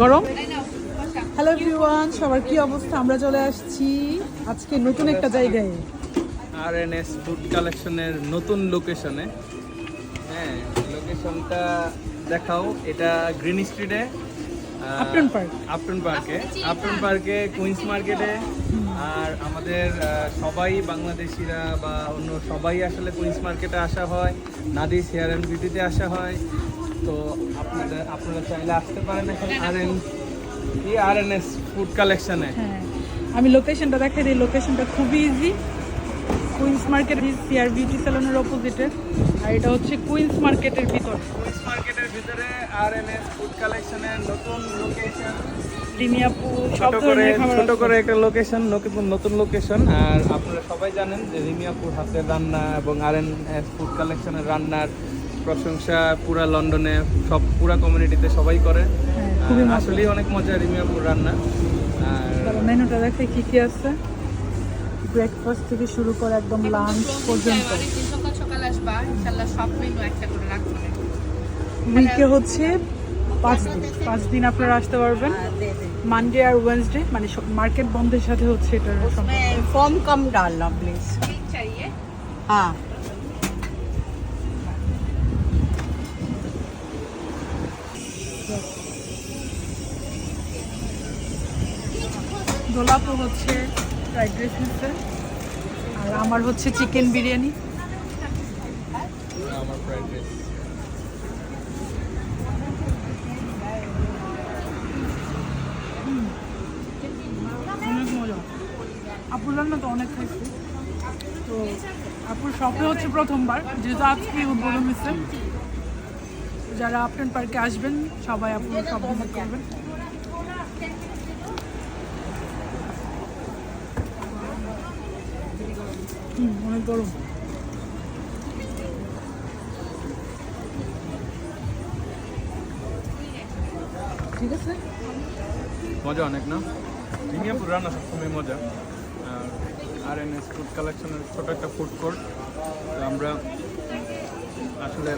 গরম? Hello everyone সবার কি অবস্থা? আমরা চলে আসছি আজকে নতুন একটা জায়গায়। আর এন এস ফুড কালেকশনের নতুন লোকেশনে হ্যাঁ লোকেশনটা দেখাও এটা গ্রিন স্ট্রিটে Upton Park। আপটন পার্কে আপটন পার্কে কুইন্স মার্কেটে আর আমাদের সবাই বাংলাদেশিরা বা অন্য সবাই আসলে কুইন্স মার্কেটে আসা হয় নাদিস হেয়ার অ্যান্ড বিউটিতে আসা হয়। তো আপনাদের আপনারা চাইলে আসতে পারেন এখন আর এন এই আর এন এস ফুড কালেকশনে হ্যাঁ আমি লোকেশনটা দেখাই দিই। লোকেশনটা খুবই easy Queens market CR beauty স্যালনের অপোজিটে আর এটা হচ্ছে কুইন্স মার্কেটের ভিতর। কুইন্স মার্কেটের ভিতরে আর এন এস ফুড কালেকশনের নতুন লোকেশন সব ধরনের খাবার ছোট করে একটা লোকেশন নতুন লোকেশন আর আপনারা সবাই জানেন যে রিমিয়াপুর হাতের রান্না এবং আর এন এস ফুড কালেকশনের রান্নার প্রশংসা পুরা লন্ডনে সব পুরা কমিউনিটিতে সবাই করে। হ্যাঁ, আসলেই অনেক মজা রিমিয়াপুর রান্না। মেনুটা দেখে কি কি আছে? ব্রেকফাস্ট থেকে শুরু করে একদম লাঞ্চ পর্যন্ত। সকাল উইকে হচ্ছে পাঁচ দিন। পাঁচ দিন আপনারা আসতে পারবেন। মানডে আর ওয়েনসডে মানে মার্কেট বন্ধের সাথে হচ্ছে এটার ফর্ম কম ডাল প্লিজ হ্যাঁ। দোলাপও হচ্ছে ফ্রাইড রাইস হচ্ছে আর আমার হচ্ছে চিকেন বিরিয়ানি। আমার ফ্রাইড রাইস অনেক মজা। আপুর রান্না তো অনেক খাইছি। তো আপুর শপে হচ্ছে প্রথমবার, যেহেতু আজকে উদ্বোধন হয়েছে যারা আপনার পার্কে আসবেন, সবাই আপুর সব করবেন। অনেক গরম। ঠিক আছে? মজা অনেক না? রিমিয়াপুর রান্না সবসময় মজা। আর এন এস ফুড কালেকশনের ছোট একটা ফুড কোর্ট তো আমরা আসলে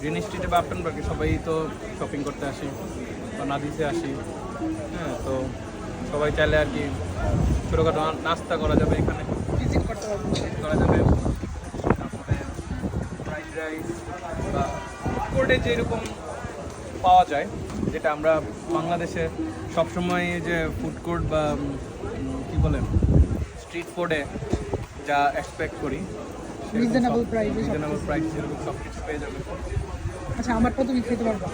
গ্রিন স্ট্রিটে বা আপটন পার্কে সবাই তো শপিং করতে আসি বা নাদিসে আসি হ্যাঁ তো সবাই চাইলে আর কি ছোটোখাটো নাস্তা করা যাবে এখানে। পারব করা যাবে তারপরে ফ্রাইড রাইস বা ফুড কোর্টে যেরকম পাওয়া যায় যেটা আমরা বাংলাদেশে সবসময় যে ফুড কোর্ট বা কি বলে স্ট্রিট ফুডে যা এক্সপেক্ট করি price এ রিজনেবল প্রাইস সেরকম সব কিছু পেয়ে যাবে। আচ্ছা আমারটা তুমি খেতে পারবা?